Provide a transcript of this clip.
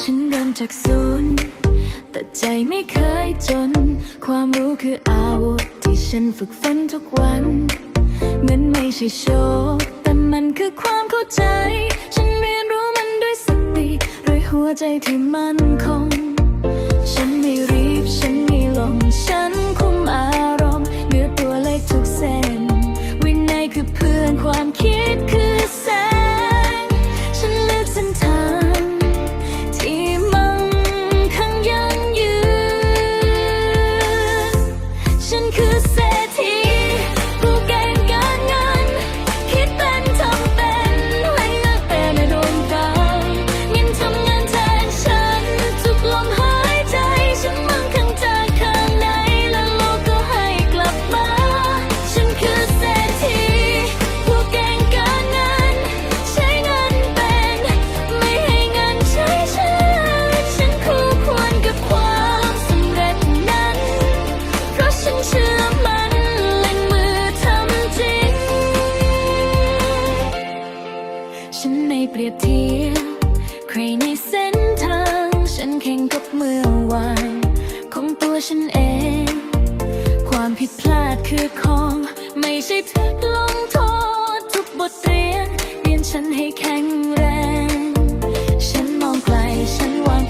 ฉันเริ่มจากศูนย์แต่ใจไม่เคยจน ความรู้คืออาวุธที่ฉันฝึกฝนทุกวันเงินไม่ใช่โชคแต่มันคือความเข้าใจ ฉันเรียนรู้มันด้วยสติด้วยหัวใจที่มัน เส้นทาง ฉันแข่งกับเมื่อวาน ของตัวฉันเอง ความผิดพลาดคือของ ไม่ใช่ทุกลงโทษ ทุกบทเรียน เรียนฉันให้แข็งแรง ฉันมองไกลฉันวาง